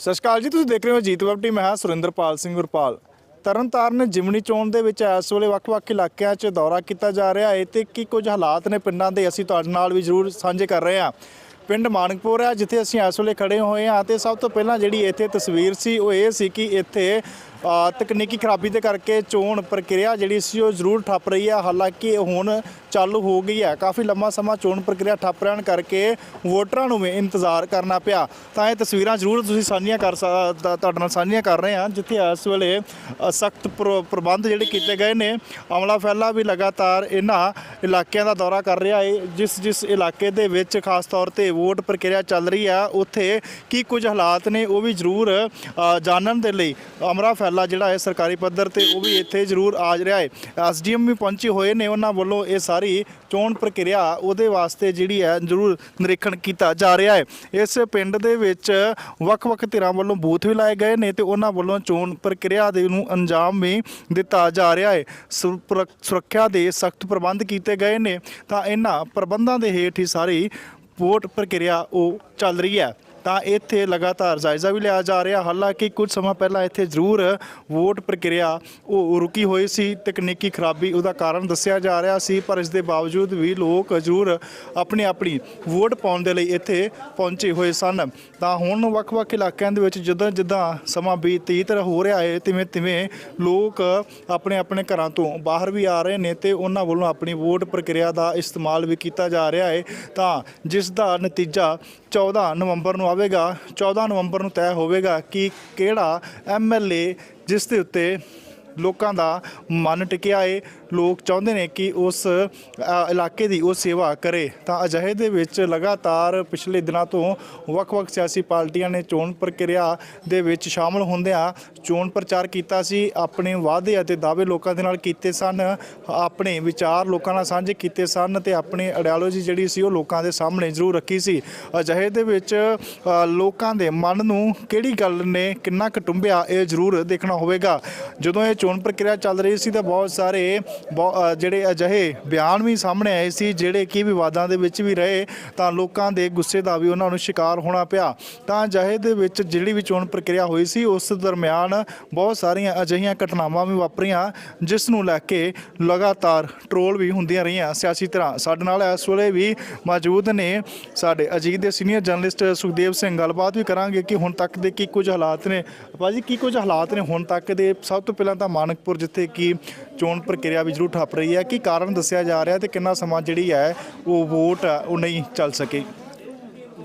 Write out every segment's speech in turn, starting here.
ਸਤਿ ਸ਼੍ਰੀ ਅਕਾਲ ਜੀ, ਤੁਸੀਂ ਦੇਖ ਰਹੇ ਹੋ ਜੀਤ ਵੈਬ ਟੀ ਮੈਂ ਹਾਂ ਸੁਰਿੰਦਰਪਾਲ ਸਿੰਘ ਗੁਰਪਾਲ ਤਰਨਤਾਰਨ ਜਿਮਣੀ ਚੋਣ ਦੇ ਵਿੱਚ ਇਸ ਵੇਲੇ ਵੱਖ-ਵੱਖ ਇਲਾਕਿਆਂ 'ਚ ਦੌਰਾ ਕੀਤਾ ਜਾ ਰਿਹਾ ਹੈ ਤੇ ਕੀ ਕੁਝ ਹਾਲਾਤ ਨੇ ਪਿੰਡਾਂ ਦੇ, ਅਸੀਂ ਤੁਹਾਡੇ ਨਾਲ ਵੀ ਜ਼ਰੂਰ ਸਾਂਝੇ ਕਰ ਰਹੇ ਹਾਂ। ਪਿੰਡ ਮਾਨਕਪੁਰ ਹੈ, ਜਿੱਥੇ ਅਸੀਂ ਇਸ ਵੇਲੇ ਖੜੇ ਹੋਏ ਹਾਂ ਤੇ ਸਭ ਤੋਂ ਪਹਿਲਾਂ ਜਿਹੜੀ ਇੱਥੇ ਤਸਵੀਰ ਸੀ, ਉਹ ਇਹ ਸੀ ਕਿ ਇੱਥੇ ਤਕਨੀਕੀ ਖਰਾਬੀ ਦੇ ਕਰਕੇ ਚੋਣ ਪ੍ਰਕਿਰਿਆ ਜਿਹੜੀ ਸੀ ਉਹ ਜ਼ਰੂਰ ਠੱਪ ਰਹੀ ਹੈ। ਹਾਲਾਂਕਿ ਇਹ ਹੁਣ ਚਾਲੂ ਹੋ ਗਈ ਹੈ। ਕਾਫੀ ਲੰਮਾ ਸਮਾਂ ਚੋਣ ਪ੍ਰਕਿਰਿਆ ਠੱਪ ਰਹਿਣ ਕਰਕੇ ਵੋਟਰਾਂ ਨੂੰ ਵੀ ਇੰਤਜ਼ਾਰ ਕਰਨਾ ਪਿਆ। ਤਾਂ ਇਹ ਤਸਵੀਰਾਂ ਜ਼ਰੂਰ ਤੁਸੀਂ ਸਾਂਝੀਆਂ ਕਰ ਸਕ- ਤੁਹਾਡੇ ਨਾਲ ਸਾਂਝੀਆਂ ਕਰ ਰਹੇ ਹਾਂ, ਜਿੱਥੇ ਇਸ ਵੇਲੇ ਸਖਤ ਪ੍ਰਬੰਧ ਜਿਹੜੇ ਕੀਤੇ ਗਏ ਨੇ। ਅਮਲਾ ਫੈਲਾ ਵੀ ਲਗਾਤਾਰ ਇਹਨਾਂ ਇਲਾਕਿਆਂ ਦਾ ਦੌਰਾ ਕਰ ਰਿਹਾ ਹੈ। ਜਿਸ ਜਿਸ ਇਲਾਕੇ ਦੇ ਵਿੱਚ ਖਾਸ ਤੌਰ ਤੇ ਵੋਟ ਪ੍ਰਕਿਰਿਆ ਚੱਲ ਰਹੀ ਹੈ, ਉੱਥੇ ਕੀ ਕੁਝ ਹਾਲਾਤ ਨੇ ਉਹ ਵੀ ਜ਼ਰੂਰ ਜਾਣਨ ਦੇ ਲਈ ਅਮਰਾ ਫੈਲਾ ਜਿਹੜਾ ਹੈ ਸਰਕਾਰੀ ਪੱਧਰ ਤੇ ਉਹ ਵੀ ਇੱਥੇ ਜ਼ਰੂਰ ਆ ਰਿਹਾ ਹੈ। ਐਸਡੀਐਮ ਵੀ ਪਹੁੰਚੇ ਹੋਏ ਨੇ, ਉਹਨਾਂ ਵੱਲੋਂ ਇਹ ਸਾਰੀ ਚੋਣ ਪ੍ਰਕਿਰਿਆ ਉਹਦੇ ਵਾਸਤੇ ਜਿਹੜੀ ਹੈ ਜ਼ਰੂਰ ਨਿਰੀਖਣ ਕੀਤਾ ਜਾ ਰਿਹਾ ਹੈ। ਇਸ ਪਿੰਡ ਦੇ ਵਿੱਚ ਵੱਖ-ਵੱਖ ਧਿਰਾਂ ਵੱਲੋਂ ਬੂਥ ਵੀ ਲਾਏ ਗਏ ਨੇ ਤੇ ਉਹਨਾਂ ਵੱਲੋਂ ਚੋਣ ਪ੍ਰਕਿਰਿਆ ਦੇ ਨੂੰ ਅੰਜਾਮ ਵੀ ਦਿੱਤਾ ਜਾ ਰਿਹਾ ਹੈ। ਸੁਰ- ਸੁਰੱਖਿਆ ਦੇ ਸਖਤ ਪ੍ਰਬੰਧ ਕੀਤੇ ਗਏ ਨੇ, ਤਾਂ ਇਹਨਾਂ ਪ੍ਰਬੰਧਾਂ ਦੇ ਹੇਠ ਹੀ ਸਾਰੀ ਵੋਟ ਪ੍ਰਕਿਰਿਆ ਉਹ ਚੱਲ ਰਹੀ ਹੈ। ਤਾਂ ਇੱਥੇ ਲਗਾਤਾਰ ਜਾਇਜ਼ਾ ਵੀ ਲਿਆ ਜਾ ਰਿਹਾ। ਹਾਲਾਂਕਿ ਕੁਝ ਸਮਾਂ ਪਹਿਲਾਂ ਇੱਥੇ ਜ਼ਰੂਰ ਵੋਟ ਪ੍ਰਕਿਰਿਆ ਉਹ ਰੁਕੀ ਹੋਈ ਸੀ। ਤਕਨੀਕੀ ਖਰਾਬੀ ਉਹਦਾ ਕਾਰਨ ਦੱਸਿਆ ਜਾ ਰਿਹਾ ਸੀ, ਪਰ ਇਸ ਦੇ ਬਾਵਜੂਦ ਵੀ ਲੋਕ ਜ਼ਰੂਰ ਆਪਣੀ ਆਪਣੀ ਵੋਟ ਪਾਉਣ ਦੇ ਲਈ ਇੱਥੇ ਪਹੁੰਚੇ ਹੋਏ ਸਨ। ਤਾਂ ਹੁਣ ਵੱਖ-ਵੱਖ ਇਲਾਕਿਆਂ ਦੇ ਵਿੱਚ ਜਦੋਂ ਜਿੱਦਾਂ ਸਮਾਂ ਬੀਤੀਤ ਹੋ ਰਿਹਾ ਹੈ ਤਿਵੇਂ ਤਿਵੇਂ ਲੋਕ ਆਪਣੇ ਆਪਣੇ ਘਰਾਂ ਤੋਂ ਬਾਹਰ ਵੀ ਆ ਰਹੇ ਨੇ ਤੇ ਉਹਨਾਂ ਵੱਲੋਂ ਆਪਣੀ ਵੋਟ ਪ੍ਰਕਿਰਿਆ ਦਾ ਇਸਤੇਮਾਲ ਵੀ ਕੀਤਾ ਜਾ ਰਿਹਾ ਹੈ। ਤਾਂ ਜਿਸ ਦਾ ਨਤੀਜਾ 14 ਨਵੰਬਰ ਨੂੰ ਆਵੇਗਾ 14 ਨਵੰਬਰ ਨੂੰ ਤੈਅ ਹੋਵੇਗਾ ਕਿ ਕਿਹੜਾ ਐਮਐਲਏ ਜਿਸ ਦੇ ਉੱਤੇ ਲੋਕਾਂ ਦਾ ਮਨ ਟਿਕਿਆ ਏ। ਲੋਕ ਚਾਹੁੰਦੇ ਨੇ ਕਿ ਉਸ ਇਲਾਕੇ ਦੀ ਉਹ ਸੇਵਾ ਕਰੇ। ਤਾਂ ਅਜਿਹੇ ਦੇ ਵਿੱਚ ਲਗਾਤਾਰ ਪਿਛਲੇ ਦਿਨਾਂ ਤੋਂ ਵੱਖ-ਵੱਖ ਸਿਆਸੀ ਪਾਰਟੀਆਂ ਨੇ ਚੋਣ ਪ੍ਰਕਿਰਿਆ ਦੇ ਵਿੱਚ ਸ਼ਾਮਲ ਹੁੰਦਿਆਂ ਚੋਣ ਪ੍ਰਚਾਰ ਕੀਤਾ ਸੀ। ਆਪਣੇ ਵਾਅਦੇ ਅਤੇ ਦਾਅਵੇ ਲੋਕਾਂ ਦੇ ਨਾਲ ਕੀਤੇ ਸਨ। ਆਪਣੇ ਵਿਚਾਰ ਲੋਕਾਂ ਨਾਲ ਸਾਂਝੇ ਕੀਤੇ ਸਨ ਤੇ ਆਪਣੀ ਆਈਡੀਓਲੋਜੀ ਜਿਹੜੀ ਸੀ ਉਹ ਲੋਕਾਂ ਦੇ ਸਾਹਮਣੇ ਜ਼ਰੂਰ ਰੱਖੀ ਸੀ। ਅਜਿਹੇ ਦੇ ਵਿੱਚ ਲੋਕਾਂ ਦੇ ਮਨ ਨੂੰ ਕਿਹੜੀ ਗੱਲ ਨੇ ਕਿੰਨਾ ਕਟੁੰਬਿਆ ਇਹ ਜ਼ਰੂਰ ਦੇਖਣਾ ਹੋਵੇਗਾ। ਜਦੋਂ ਇਹ ਚੋਣ ਪ੍ਰਕਿਰਿਆ ਚੱਲ ਰਹੀ ਸੀ ਤਾਂ ਬਹੁਤ ਸਾਰੇ ਬਹੁ- ਜਿਹੜੇ ਅਜਿਹੇ ਬਿਆਨ ਵੀ ਸਾਹਮਣੇ ਆਏ ਸੀ, ਜਿਹੜੇ ਕਿ ਵਿਵਾਦਾਂ ਦੇ ਵਿੱਚ ਵੀ ਰਹੇ, ਤਾਂ ਲੋਕਾਂ ਦੇ ਗੁੱਸੇ ਦਾ ਵੀ ਉਹਨਾਂ ਨੂੰ ਸ਼ਿਕਾਰ ਹੋਣਾ ਪਿਆ। ਤਾਂ ਅਜਿਹੇ ਦੇ ਵਿੱਚ ਜਿਹੜੀ ਵੀ ਚੋਣ ਪ੍ਰਕਿਰਿਆ ਹੋਈ ਸੀ, ਉਸ ਦਰਮਿਆਨ ਬਹੁਤ ਸਾਰੀਆਂ ਅਜਿਹੀਆਂ ਘਟਨਾਵਾਂ ਵੀ ਵਾਪਰੀਆਂ, ਜਿਸ ਨੂੰ ਲੈ ਕੇ ਲਗਾਤਾਰ ਟਰੋਲ ਵੀ ਹੁੰਦੀਆਂ ਰਹੀਆਂ। ਸਿਆਸੀ ਤਰ੍ਹਾਂ ਸਾਡੇ ਨਾਲ ਇਸ ਵੇਲੇ ਵੀ ਮੌਜੂਦ ਨੇ। ਸਾਡੇ ਅਜੀਤ ਦੇ ਸੀਨੀਅਰ ਜਰਨਲਿਸਟ ਸੁਖਦੇਵ ਸਿੰਘ, ਗੱਲਬਾਤ ਵੀ ਕਰਾਂਗੇ ਕਿ ਹੁਣ ਤੱਕ ਦੇ ਕੀ ਕੁਝ ਹਾਲਾਤ ਨੇ। ਭਾਜੀ, ਕੀ ਕੁਝ ਹਾਲਾਤ ਨੇ ਹੁਣ ਤੱਕ ਦੇ? ਸਭ ਤੋਂ ਪਹਿਲਾਂ ਤਾਂ ਮਾਨਕਪੁਰ ਜਿੱਥੇ ਕਿ ਚੋਣ ਪ੍ਰਕਿਰਿਆ ਵੀ ਜ਼ਰੂਰ ਠੱਪ ਰਹੀ ਹੈ। ਕੀ ਕਾਰਨ ਦੱਸਿਆ ਜਾ ਰਿਹਾ ਤੇ ਕਿੰਨਾ ਸਮਾਂ ਜਿਹੜੀ ਹੈ ਉਹ ਵੋਟ ਉਹ ਨਹੀਂ ਚੱਲ ਸਕੀ?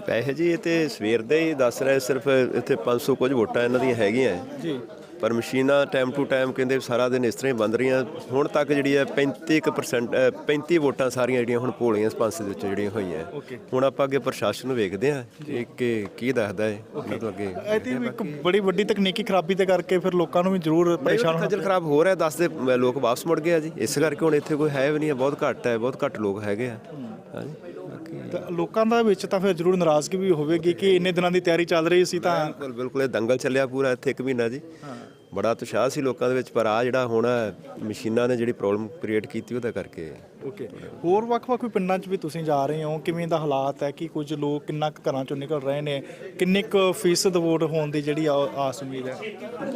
ਪੈਸੇ ਜੀ ਇਹ ਤੇ ਸਵੇਰ ਦੇ ਹੀ ਦੱਸ ਰਹੇ ਸਿਰਫ ਇੱਥੇ 500 ਕੁਝ ਵੋਟਾਂ ਇਹਨਾਂ ਦੀਆਂ ਹੈਗੀਆਂ। ਜੀ। ਪਰ ਮਸ਼ੀਨਾਂ ਟਾਈਮ ਟੂ ਟਾਈਮ ਕਹਿੰਦੇ ਸਾਰਾ ਦਿਨ ਇਸ ਤਰ੍ਹਾਂ ਹੀ ਬੰਦ ਰਹੀਆਂ। ਹੁਣ ਤੱਕ ਜਿਹੜੀ ਹੈ 35% ਅ, 35 ਵੋਟਾਂ ਸਾਰੀਆਂ ਜਿਹੜੀਆਂ ਹੁਣ ਪੋਲੀਆਂ ਸਪਾਂਸ ਦੇ ਵਿੱਚ ਜਿਹੜੀਆਂ ਹੋਈਆਂ. ਹੁਣ ਆਪਾਂ ਅੱਗੇ ਪ੍ਰਸ਼ਾਸਨ ਨੂੰ ਵੇਖਦੇ ਹਾਂ ਕਿ ਕੀ ਦੱਸਦਾ ਹੈ। ਤੋਂ ਅੱਗੇ ਇਹ ਤੇ ਵੀ ਇੱਕ ਬੜੀ ਵੱਡੀ ਤਕਨੀਕੀ ਖਰਾਬੀ ਦੇ ਕਰਕੇ ਫਿਰ ਲੋਕਾਂ ਨੂੰ ਵੀ ਜ਼ਰੂਰ ਪਰੇਸ਼ਾਨ ਹੋਣਾ ਖੱਜਲ ਖਰਾਬ ਹੋ ਰਿਹਾ ਦੱਸਦੇ ਲੋਕ ਵਾਪਸ ਮੁੜ ਗਏ ਆ ਜੀ। ਇਸ ਕਰਕੇ ਹੁਣ ਇੱਥੇ ਕੋਈ ਹੈ ਵੀ ਨਹੀਂ ਹੈ ਬਹੁਤ ਘੱਟ ਹੈ ਬਹੁਤ ਘੱਟ ਲੋਕ ਹੈਗੇ ਆ। ਹਾਂਜੀ ਤਾਂ ਲੋਕਾਂ ਦਾ ਵਿੱਚ ਤਾਂ ਫਿਰ ਜ਼ਰੂਰ ਨਾਰਾਜ਼ਗੀ ਵੀ ਹੋਵੇਗੀ ਕਿ ਇੰਨੇ ਦਿਨਾਂ ਦੀ ਤਿਆਰੀ ਚੱਲ ਰਹੀ ਸੀ ਤਾਂ ਬਿਲਕੁਲ ਬਿਲਕੁਲ ਇਹ ਦੰਗਲ ਚੱਲਿਆ ਪੂਰਾ ਇੱਥੇ ਇੱਕ ਮਹੀਨਾ ਜੀ। ਬੜਾ ਉਤਸ਼ਾਹ ਸੀ ਲੋਕਾਂ ਦੇ ਵਿੱਚ ਪਰ ਆ ਜਿਹੜਾ ਹੁਣ ਮਸ਼ੀਨਾਂ ਨੇ ਜਿਹੜੀ ਪ੍ਰੋਬਲਮ ਕ੍ਰੀਏਟ ਕੀਤੀ ਉਹਦਾ ਕਰਕੇ। ਓਕੇ। ਹੋਰ ਵੱਖ-ਵੱਖ ਵੀ ਪਿੰਡਾਂ 'ਚ ਵੀ ਤੁਸੀਂ ਜਾ ਰਹੇ ਹੋ ਕਿਵੇਂ ਦਾ ਹਾਲਾਤ ਹੈ ਕਿ ਕੁਝ ਲੋਕ ਕਿੰਨਾ ਕੁ ਘਰਾਂ 'ਚੋਂ ਨਿਕਲ ਰਹੇ ਨੇ ਕਿੰਨੇ ਕੁ ਫੀਸਦ ਵੋਟ ਹੋਣ ਦੀ ਜਿਹੜੀ ਆ- ਆਸ ਉਮੀਦ ਹੈ?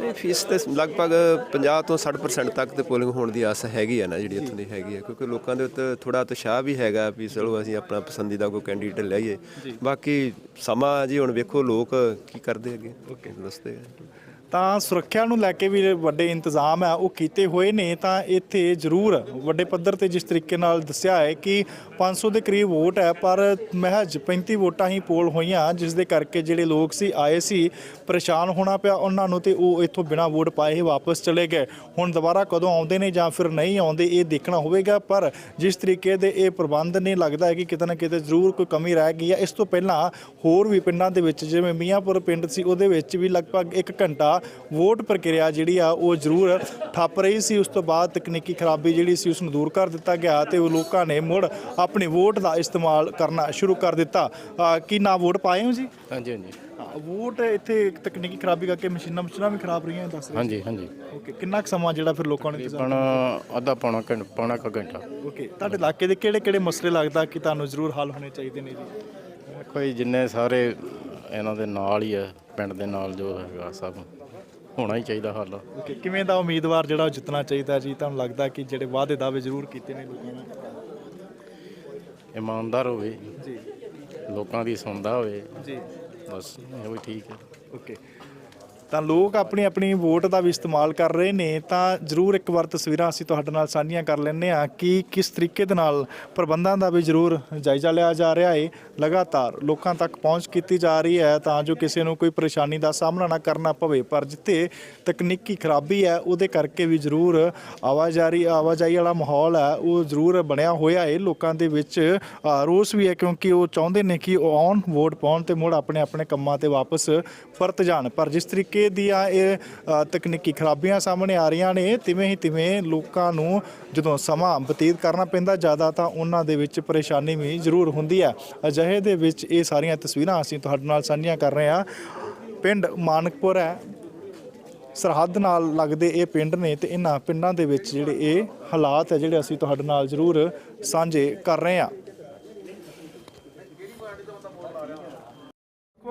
ਇਹ ਫੀਸ ਤੇ ਲਗਭਗ 50 ਤੋਂ 60% ਤੱਕ ਤੇ ਪੋਲਿੰਗ ਹੋਣ ਦੀ ਆਸ ਹੈਗੀ ਆ ਨਾ ਜਿਹੜੀ ਇੱਥੋਂ ਦੀ ਹੈਗੀ ਆ ਕਿਉਂਕਿ ਲੋਕਾਂ ਦੇ ਉੱਤੇ ਥੋੜਾ ਉਤਸ਼ਾਹ ਵੀ ਹੈਗਾ ਵੀ ਚਲੋ ਅਸੀਂ ਆਪਣਾ ਪਸੰਦੀਦਾ ਕੋਈ ਕੈਂਡੀਡੇਟ ਲਈਏ ਬਾਕੀ ਸਮਾਂ ਜੀ ਹੁਣ ਵੇਖੋ ਲੋਕ ਕੀ ਕਰਦੇ ਅੱਗੇ। ਓਕੇ। ਦੱਸਦੇ ਆ। ਤਾਂ ਸੁਰੱਖਿਆ ਨੂੰ ਲੈ ਕੇ ਵੀ ਵੱਡੇ ਇੰਤਜ਼ਾਮ ਹੈ ਉਹ ਕੀਤੇ ਹੋਏ ਨੇ, ਤਾਂ ਇੱਥੇ ਜ਼ਰੂਰ ਵੱਡੇ ਪੱਧਰ ਤੇ ਜਿਸ ਤਰੀਕੇ ਨਾਲ ਦੱਸਿਆ ਹੈ ਕਿ 500 ਦੇ ਕਰੀਬ ਵੋਟ ਹੈ, ਪਰ ਮਹਿਜ 35 ਵੋਟਾਂ ਹੀ ਪੋਲ ਹੋਈਆਂ, ਜਿਸ ਦੇ ਕਰਕੇ ਜਿਹੜੇ ਲੋਕ ਸੀ, ਆਏ ਸੀ, ਪਰੇਸ਼ਾਨ ਹੋਣਾ ਪਿਆ ਉਹਨਾਂ ਨੂੰ ਤੇ ਉਹ ਇੱਥੋਂ ਬਿਨਾਂ ਵੋਟ ਪਾਏ ਹੀ ਵਾਪਸ ਚਲੇ ਗਏ। ਹੁਣ ਦੁਬਾਰਾ ਕਦੋਂ ਆਉਂਦੇ ਨੇ ਜਾਂ ਫਿਰ ਨਹੀਂ ਆਉਂਦੇ, ਇਹ ਦੇਖਣਾ ਹੋਵੇਗਾ, ਪਰ ਜਿਸ ਤਰੀਕੇ ਦੇ ਇਹ ਪ੍ਰਬੰਧ ਨੇ, ਲੱਗਦਾ ਹੈ ਕਿ ਕਿਤੇ ਨਾ ਕਿਤੇ ਜ਼ਰੂਰ ਕੋਈ ਕਮੀ ਰਹਿ ਗਈ ਹੈ। ਇਸ ਤੋਂ ਪਹਿਲਾਂ ਹੋਰ ਵੀ ਪਿੰਡਾਂ ਦੇ ਵਿੱਚ, ਜਿਵੇਂ ਮੀਆਂਪੁਰ ਪਿੰਡ ਸੀ, ਉਹਦੇ ਵਿੱਚ ਵੀ ਲਗਭਗ 1 ਘੰਟਾ ਵੋਟ ਪ੍ਰਕਿਰਿਆ ਜਿਹੜੀ ਆ ਉਹ ਜ਼ਰੂਰ ਠੱਪ ਰਹੀ ਸੀ। ਉਸ ਤੋਂ ਬਾਅਦ ਤਕਨੀਕੀ ਖਰਾਬੀ ਜਿਹੜੀ ਸੀ ਉਸ ਨੂੰ ਦੂਰ ਕਰ ਦਿੱਤਾ ਗਿਆ ਤੇ ਉਹ ਲੋਕਾਂ ਨੇ ਮੁੜ ਆਪਣੀ ਵੋਟ ਦਾ ਇਸਤੇਮਾਲ ਕਰਨਾ ਸ਼ੁਰੂ ਕਰ ਦਿੱਤਾ। ਕੀ ਨਾ ਵੋਟ ਪਾਏ ਹੋ ਜੀ? ਹਾਂਜੀ ਹਾਂਜੀ। ਵੋਟ ਇੱਥੇ ਤਕਨੀਕੀ ਖਰਾਬੀ ਕਰਕੇ ਮਸ਼ੀਨਾਂ ਮਸ਼ੀਨਾਂ ਵੀ ਖਰਾਬ ਰਹੀਆਂ ਦੱਸ ਰਹੇ ਹਾਂਜੀ ਹਾਂਜੀ। ਓਕੇ ਕਿੰਨਾ ਕੁ ਸਮਾਂ ਜਿਹੜਾ ਫਿਰ ਲੋਕਾਂ ਨੇ ਇੰਤਜ਼ਾਰ ਤਕਰੀਬਨ ਅੱਧਾ ਪੌਣਾ ਘੰਟਾ ਪੌਣਾ ਕੁ ਘੰਟਾ। ਓਕੇ ਤੁਹਾਡੇ ਇਲਾਕੇ ਦੇ ਕਿਹੜੇ ਕਿਹੜੇ ਮਸਲੇ ਲੱਗਦਾ ਕਿ ਤੁਹਾਨੂੰ ਜ਼ਰੂਰ ਹੱਲ ਹੋਣੇ ਚਾਹੀਦੇ ਨੇ ਜੀ? ਕੋਈ ਜਿੰਨੇ ਸਾਰੇ ਇਹਨਾਂ ਦੇ ਨਾਲ ਹੀ ਹੈ ਪਿੰਡ ਦੇ ਨਾਲ ਜੋ ਹੈਗਾ ਸਭ। ਹੋਣਾ ਹੀ ਚਾਹੀਦਾ ਹੱਲ। ਓਕੇ ਕਿਵੇਂ ਦਾ ਉਮੀਦਵਾਰ ਜਿਹੜਾ ਉਹ ਜਿੱਤਣਾ ਚਾਹੀਦਾ ਜੀ? ਤੁਹਾਨੂੰ ਲੱਗਦਾ ਕਿ ਜਿਹੜੇ ਵਾਅਦੇ ਦਾਅਵੇ ਜ਼ਰੂਰ ਕੀਤੇ ਨੇ ਲੋਕਾਂ ਨੇ? ਇਮਾਨਦਾਰ ਹੋਵੇ। ਜੀ। ਲੋਕਾਂ ਦੀ ਸੁਣਦਾ ਹੋਵੇ। ਜੀ। ਬਸ ਇਹੋ ਹੀ ਠੀਕ ਹੈ। ਓਕੇ ਤਾਂ ਲੋਕ ਆਪਣੀ ਆਪਣੀ ਵੋਟ ਦਾ ਵੀ ਇਸਤੇਮਾਲ ਕਰ ਰਹੇ ਨੇ, ਤਾਂ ਜ਼ਰੂਰ ਇੱਕ ਵਾਰ ਤਸਵੀਰਾਂ ਅਸੀਂ ਤੁਹਾਡੇ ਨਾਲ ਸਾਂਝੀਆਂ ਕਰ ਲੈਂਦੇ ਆ ਕਿ ਕਿਸ ਤਰੀਕੇ ਦੇ ਨਾਲ ਪ੍ਰਬੰਧਾਂ ਦਾ ਵੀ ਜ਼ਰੂਰ ਜਾਇਜ਼ਾ ਲਿਆ ਜਾ ਰਿਹਾ ਹੈ ਲਗਾਤਾਰ ਲੋਕਾਂ ਤੱਕ ਪਹੁੰਚ ਕੀਤੀ ਜਾ ਰਹੀ ਹੈ ਤਾਂ ਜੋ ਕਿਸੇ ਨੂੰ ਕੋਈ ਪਰੇਸ਼ਾਨੀ ਦਾ ਸਾਹਮਣਾ ਨਾ ਕਰਨਾ ਪਵੇ, ਪਰ ਜਿੱਥੇ ਤਕਨੀਕੀ ਖਰਾਬੀ ਹੈ ਉਹਦੇ ਕਰਕੇ ਵੀ ਜ਼ਰੂਰ ਆਵਾਜਾਈ ਆਵਾਜਾਈ ਵਾਲਾ ਮਾਹੌਲ ਹੈ, ਉਹ ਜ਼ਰੂਰ ਬਣਿਆ ਹੋਇਆ ਹੈ ਲੋਕਾਂ ਦੇ ਵਿੱਚ ਰੋਸ ਵੀ ਹੈ ਕਿਉਂਕਿ ਉਹ ਚਾਹੁੰਦੇ ਨੇ ਕਿ ਉਹ ਆਉਣ, ਵੋਟ ਪਾਉਣ ਤੇ ਮੁੜ ਆਪਣੇ ਆਪਣੇ ਕੰਮਾਂ ਤੇ ਵਾਪਸ ਪਰਤ ਜਾਣ। ਪਰ ਜਿਸ ਤਰੀਕੇ ਦੀਆਂ ਇਹ ਤਕਨੀਕੀ ਖਰਾਬੀਆਂ ਸਾਹਮਣੇ ਆ ਰਹੀਆਂ ਨੇ। ਤਿਵੇਂ ਹੀ ਤਿਵੇਂ ਲੋਕਾਂ ਨੂੰ ਜਦੋਂ ਸਮਾਂ ਬਤੀਤ ਕਰਨਾ ਪੈਂਦਾ, ਜ਼ਿਆਦਾ ਤਾਂ ਉਹਨਾਂ ਦੇ ਵਿੱਚ ਪਰੇਸ਼ਾਨੀ ਵੀ ਜ਼ਰੂਰ ਹੁੰਦੀ ਹੈ। ਅਜਿਹੇ ਦੇ ਵਿੱਚ ਇਹ ਸਾਰੀਆਂ ਤਸਵੀਰਾਂ ਅਸੀਂ ਤੁਹਾਡੇ ਨਾਲ ਸਾਂਝੀਆਂ ਕਰ ਰਹੇ ਹਾਂ। ਪਿੰਡ ਮਾਨਕਪੁਰ ਹੈ। ਸਰਹੱਦ ਨਾਲ ਲੱਗਦੇ ਇਹ ਪਿੰਡ ਨੇ ਤੇ ਇਹਨਾਂ ਪਿੰਡਾਂ ਦੇ ਵਿੱਚ ਜਿਹੜੇ ਇਹ ਹਾਲਾਤ ਹੈ, ਜਿਹੜੇ ਅਸੀਂ ਤੁਹਾਡੇ ਨਾਲ ਜ਼ਰੂਰ ਸਾਂਝੇ ਕਰ ਰਹੇ ਹਾਂ।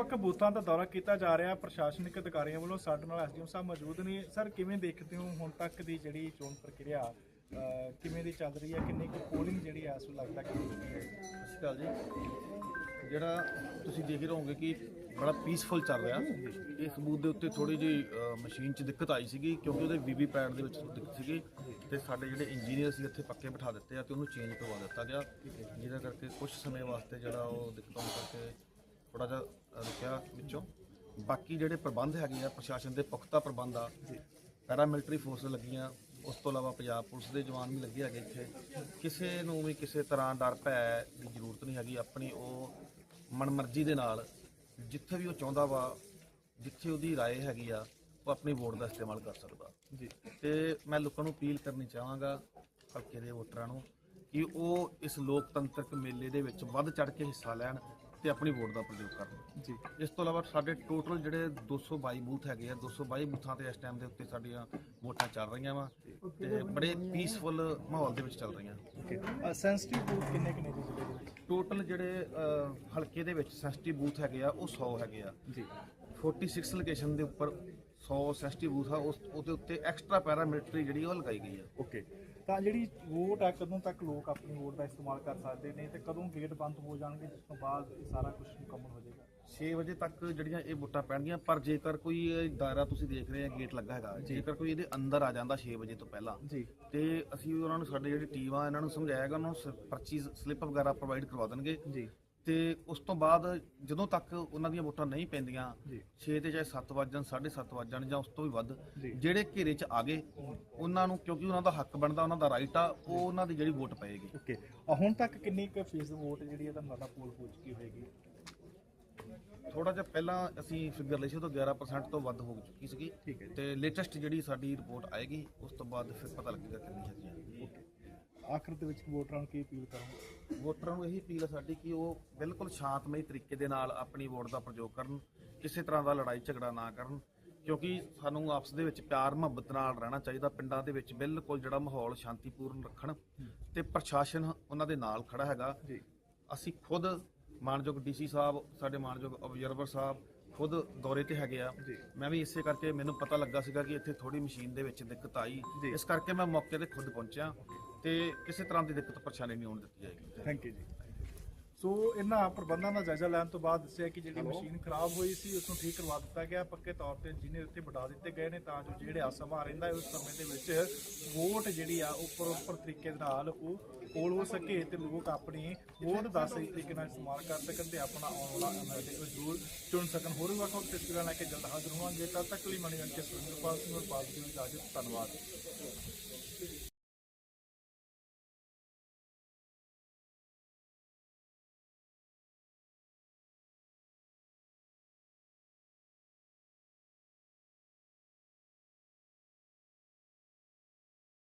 ਵੱਖ ਬੂਥਾਂ ਦਾ ਦੌਰਾ ਕੀਤਾ ਜਾ ਰਿਹਾ। ਪ੍ਰਸ਼ਾਸਨਿਕ ਅਧਿਕਾਰੀਆਂ ਵੱਲੋਂ ਸਾਡੇ ਨਾਲ ਐਸਡੀਐਮ ਸਾਹਿਬ ਮੌਜੂਦ ਨੇ। ਸਰ ਕਿਵੇਂ ਦੇਖਦੇ ਹੋ ਹੁਣ ਤੱਕ ਦੀ ਜਿਹੜੀ ਚੋਣ ਪ੍ਰਕਿਰਿਆ? ਅਹ, ਕਿਵੇਂ ਦੀ ਚੱਲ ਰਹੀ ਹੈ? ਕਿੰਨੀ ਕੁ ਪੋਲਿੰਗ ਜਿਹੜੀ ਹੈ ਇਸ ਨੂੰ ਲੱਗਦਾ ਕਿ ਹੋ ਰਹੀ ਹੈ? ਸਤਿ ਸ਼੍ਰੀ ਅਕਾਲ ਜੀ। ਜਿਹੜਾ ਤੁਸੀਂ ਦੇਖ ਰਹੇ ਹੋਵੋਗੇ ਕਿ ਬੜਾ ਪੀਸਫੁਲ ਚੱਲ ਰਿਹਾ। ਇਸ ਬੂਥ ਦੇ ਉੱਤੇ ਥੋੜੀ ਜਿਹੀ ਅ, ਮਸ਼ੀਨ 'ਚ ਦਿੱਕਤ ਆਈ ਸੀਗੀ ਕਿਉਂਕਿ ਉਹਦੇ ਵੀਵੀ ਪੈਡ ਦੇ ਵਿੱਚ ਦਿੱਕਤ ਸੀਗੀ ਤੇ ਸਾਡੇ ਜਿਹੜੇ ਇੰਜੀਨੀਅਰ ਸੀ ਇੱਥੇ ਪੱਕੇ ਬਿਠਾ ਦਿੱਤੇ ਆ ਤੇ ਉਹਨੂੰ ਚੇਂਜ ਕਰਵਾ ਦਿੱਤਾ ਗਿਆ। ਜਿਹਦਾ ਕਰਕੇ ਕੁਝ ਸਮੇਂ ਵਾਸਤੇ ਜਿਹੜਾ ਉਹ ਦਿੱਕਤਾਂ ਕਰਕੇ ਥੋੜਾ ਜਿਹਾ ਅ, ਰੁਕਿਆ ਵਿੱਚੋਂ ਬਾਕੀ ਜਿਹੜੇ ਪ੍ਰਬੰਧ ਹੈਗੇ ਆ ਪ੍ਰਸ਼ਾਸਨ ਦੇ ਪੁਖਤਾ ਪ੍ਰਬੰਧ ਆ ਪੈਰਾਮਿਲਟਰੀ ਫੋਰਸ ਲੱਗੀਆਂ ਉਸ ਤੋਂ ਇਲਾਵਾ ਪੰਜਾਬ ਪੁਲਿਸ ਦੇ ਜਵਾਨ ਵੀ ਲੱਗੇ ਹੈਗੇ ਇੱਥੇ ਕਿਸੇ ਨੂੰ ਵੀ ਕਿਸੇ ਤਰ੍ਹਾਂ ਡਰ ਭੈ ਦੀ ਜ਼ਰੂਰਤ ਨਹੀਂ ਹੈਗੀ ਆਪਣੀ ਉਹ ਮਨਮਰਜ਼ੀ ਦੇ ਨਾਲ ਜਿੱਥੇ ਵੀ ਉਹ ਚਾਹੁੰਦਾ ਵਾ ਜਿੱਥੇ ਉਹਦੀ رائے ਹੈਗੀ ਆ ਉਹ ਆਪਣੀ ਵੋਟ ਦਾ ਇਸਤੇਮਾਲ ਕਰ ਸਕਦਾ ਜੀ ਤੇ ਮੈਂ ਲੋਕਾਂ ਨੂੰ ਅਪੀਲ ਕਰਨੀ ਚਾਹਾਂਗਾ ਹਲਕੇ ਦੇ ਵੋਟਰਾਂ ਨੂੰ ਕਿ ਉਹ ਇਸ ਲੋਕਤੰਤਰਕ ਮੇਲੇ ਦੇ ਵਿੱਚ ਵੱਧ ਚੜ ਕੇ ਹਿੱਸਾ ਲੈਣ ਤੇ ਆਪਣੀ ਵੋਟ ਦਾ ਪ੍ਰਯੋਗ ਕਰਨ ਜੀ। ਇਸ ਤੋਂ ਇਲਾਵਾ ਸਾਡੇ ਟੋਟਲ ਜਿਹੜੇ 222 ਬੂਥ ਹੈਗੇ ਆ 222 ਬੂਥਾਂ ਤੇ ਇਸ ਟਾਈਮ ਦੇ ਉੱਤੇ ਸਾਡੀਆਂ ਵੋਟਾਂ ਚੱਲ ਰਹੀਆਂ ਵਾ ਤੇ ਬੜੇ ਪੀਸਫੁਲ ਮਾਹੌਲ ਦੇ ਵਿੱਚ ਚੱਲ ਰਹੀਆਂ। ਓਕੇ। ਸੈਂਸਿਟਿਵ ਬੂਥ ਕਿੰਨੇ ਕਿੰਨੇ ਦੀ ਜਿਹੜੇ? ਟੋਟਲ ਜਿਹੜੇ ਹਲਕੇ ਦੇ ਵਿੱਚ ਸੈਂਸਿਟਿਵ ਬੂਥ ਹੈਗੇ ਆ ਉਹ 100 ਹੈਗੇ ਆ। ਜੀ। 46 ਲੋਕੇਸ਼ਨ ਦੇ ਉੱਪਰ 100 ਸੈਂਸਿਟਿਵ ਬੂਥ ਆ ਉਸ ਉਹਦੇ ਉੱਤੇ ਐਕਸਟਰਾ ਪੈਰਾਮਿਲਟਰੀ ਜਿਹੜੀ ਉਹ ਲਗਾਈ ਗਈ ਆ। ਓਕੇ। ਤਾਂ ਜਿਹੜੀ ਵੋਟ ਹੈ ਕਦੋਂ ਤੱਕ ਲੋਕ ਆਪਣੀ ਵੋਟ ਦਾ ਇਸਤੇਮਾਲ ਕਰ ਸਕਦੇ ਨੇ ਤੇ ਕਦੋਂ ਗੇਟ ਬੰਦ ਹੋ ਜਾਣਗੇ ਜਿਸ ਤੋਂ ਬਾਅਦ ਇਹ ਸਾਰਾ ਕੁਝ ਮੁਕੰਮਲ ਹੋ ਜਾਏਗਾ? 6 ਵਜੇ ਤੱਕ ਜਿਹੜੀਆਂ ਇਹ ਵੋਟਾਂ ਪੈਣਗੀਆਂ ਪਰ ਜੇਕਰ ਕੋਈ ਦਾਇਰਾ ਤੁਸੀਂ ਦੇਖ ਰਹੇ ਆ ਗੇਟ ਲੱਗਾ ਹੈਗਾ ਜੇਕਰ ਕੋਈ ਇਹਦੇ ਅੰਦਰ ਆ ਜਾਂਦਾ 6 ਵਜੇ ਤੋਂ ਪਹਿਲਾਂ ਜੀ। ਤੇ ਅਸੀਂ ਉਹਨਾਂ ਨੂੰ ਸਾਡੇ ਜਿਹੜੀ ਟੀਮ ਆ ਇਹਨਾਂ ਨੂੰ ਸਮਝਾਇਆਗਾ ਉਹਨਾਂ ਨੂੰ ਸ- ਪਰਚੀ ਸਲਿੱਪ ਵਗੈਰਾ ਪ੍ਰੋਵਾਈਡ ਕਰਵਾ ਦੇਣਗੇ। ਜੀ। ਤੇ ਉਸ ਤੋਂ ਬਾਅਦ ਜਦੋਂ ਤੱਕ ਉਹਨਾਂ ਦੀਆਂ ਵੋਟਾਂ ਨਹੀਂ ਪੈਂਦੀਆਂ ਜੀ। 6 ਤੇ ਚਾਹੇ 7 ਵੱਜ ਜਾਣ 7:30 ਵੱਜ ਜਾਣ ਜਾਂ ਉਸ ਤੋਂ ਵੀ ਵੱਧ। ਜਿਹੜੇ ਘੇਰੇ 'ਚ ਆ ਗਏ ਉਹਨਾਂ ਨੂੰ ਕਿਉਂਕਿ ਉਹਨਾਂ ਦਾ ਹੱਕ ਬਣਦਾ ਉਹਨਾਂ ਦਾ ਰਾਈਟ ਆ ਉਹ ਉਹਨਾਂ ਦੀ ਜਿਹੜੀ ਵੋਟ ਪਏਗੀ। ਓਕੇ। ਹੁਣ ਤੱਕ ਕਿੰਨੀ ਕੁ ਫੀਸ ਵੋਟ ਜਿਹੜੀ ਹੈ ਤੁਹਾਨੂੰ ਲੱਗਦਾ ਪੋਲ ਹੋ ਚੁੱਕੀ ਹੋਏਗੀ? ਥੋੜਾ ਜਿਹਾ ਪਹਿਲਾਂ ਅਸੀਂ ਫਿਗਰ ਲਈ ਸੀ ਉਹ ਤੋਂ 11% ਤੋਂ ਵੱਧ ਹੋ ਚੁੱਕੀ ਸੀਗੀ। ਹੈ। ਤੇ ਲੇਟੈਸਟ ਜਿਹੜੀ ਸਾਡੀ ਰਿਪੋਰਟ ਆਏਗੀ ਉਸ ਤੋਂ ਬਾਅਦ ਫਿਰ ਪਤਾ ਲੱਗੇਗਾ ਕਿੰਨੀ ਹੈਗੀ ਆ। ਓਕੇ ਆਖਰ ਦੇ ਵਿੱਚ ਵੋਟਰਾਂ ਨੂੰ ਕੀ ਅਪੀਲ ਕਰੋਗੇ? ਵੋਟਰਾਂ ਨੂੰ ਇਹੀ ਅਪੀਲ ਹੈ ਸਾਡੀ ਕਿ ਉਹ ਬਿਲਕੁਲ ਸ਼ਾਂਤਮਈ ਤਰੀਕੇ ਦੇ ਨਾਲ ਆਪਣੀ ਵੋਟ ਦਾ ਪ੍ਰਯੋਗ ਕਰਨ ਕਿਸੇ ਤਰ੍ਹਾਂ ਦਾ ਲੜਾਈ ਝਗੜਾ ਨਾ ਕਰਨ ਕਿਉਂਕਿ ਸਾਨੂੰ ਆਪਸ ਦੇ ਵਿੱਚ ਪਿਆਰ ਮੁਹੱਬਤ ਨਾਲ ਰਹਿਣਾ ਚਾਹੀਦਾ ਪਿੰਡਾਂ ਦੇ ਵਿੱਚ ਬਿਲਕੁਲ ਜਿਹੜਾ ਮਾਹੌਲ ਸ਼ਾਂਤੀਪੂਰਨ ਰੱਖਣ ਤੇ ਪ੍ਰਸ਼ਾਸਨ ਉਹਨਾਂ ਦੇ ਨਾਲ ਖੜਾ ਹੈਗਾ। ਜੀ। ਅਸੀਂ ਖੁਦ ਮਾਨਯੋਗ ਡੀਸੀ ਸਾਹਿਬ ਸਾਡੇ ਮਾਨਯੋਗ ਆਬਜ਼ਰਵਰ ਸਾਹਿਬ ਖੁਦ ਦੌਰੇ ਤੇ ਹੈਗੇ ਆ। ਮੈਂ ਵੀ ਇਸੇ ਕਰਕੇ ਮੈਨੂੰ ਪਤਾ ਲੱਗਾ ਸੀਗਾ ਕਿ ਇੱਥੇ ਥੋੜੀ ਮਸ਼ੀਨ ਦੇ ਵਿੱਚ ਦਿੱਕਤ ਆਈ। ਇਸ ਕਰਕੇ ਮੈਂ ਮੌਕੇ ਤੇ ਖੁਦ ਪਹੁੰਚਿਆ। ਤੇ ਕਿਸੇ ਤਰ੍ਹਾਂ ਦੀ ਦਿੱਕਤ ਪਰੇਸ਼ਾਨੀ ਨਹੀਂ ਆਉਣ ਦਿੱਤੀ ਜਾਏਗੀ। ਥੈਂਕ ਯੂ ਜੀ। ਸੋ ਇਹਨਾਂ ਪ੍ਰਬੰਧਾਂ ਦਾ ਜਾਇਜ਼ਾ ਲੈਣ ਤੋਂ ਬਾਅਦ ਦੱਸਿਆ ਕਿ ਜਿਹੜੀ ਮਸ਼ੀਨ ਖਰਾਬ ਹੋਈ ਸੀ ਉਸ ਨੂੰ ਠੀਕ ਕਰਵਾ ਦਿੱਤਾ ਗਿਆ। ਪੱਕੇ ਤੌਰ ਤੇ ਇੰਜੀਨੀਅਰ ਉੱਤੇ ਬਿਠਾ ਦਿੱਤੇ ਗਏ ਨੇ ਤਾਂ ਜੋ ਜਿਹੜੇ ਆ ਸਮਾਂ ਰਹਿੰਦਾ ਉਸ ਸਮੇਂ ਦੇ ਵਿੱਚ ਵੋਟ ਜਿਹੜੀ ਆ ਉਹ ਪ੍ਰੋਪਰ ਤਰੀਕੇ ਦੇ ਨਾਲ ਉਹ ਪੋਲ ਹੋ ਸਕੇ ਤੇ ਲੋਕ ਆਪਣੀ ਵੋਟ ਦਾ ਸਹੀ ਤਰੀਕੇ ਨਾਲ ਇਸਤੇਮਾਲ ਕਰ ਸਕਣ ਤੇ ਆਪਣਾ ਆਉਣ ਵਾਲਾ ਐਮਐਲਏ ਜ਼ਰੂਰ ਚੁਣ ਸਕਣ। ਹੋਰ ਵੀ ਵੱਖ ਵੱਖ ਤਸਵੀਰਾਂ ਲੈ ਕੇ ਜਲਦ ਹਾਜ਼ਰ ਹੋਵਾਂਗੇ। ਤਦ ਤੱਕ ਲਈ ਮਣੀ ਕੇ ਸੁਰਿੰਦਰਪਾਲ ਸਿੰਘ ਔਰ ਪਾਲ ਦੀ ਇਜਾਜ਼ਤ। ਧੰਨਵਾਦ।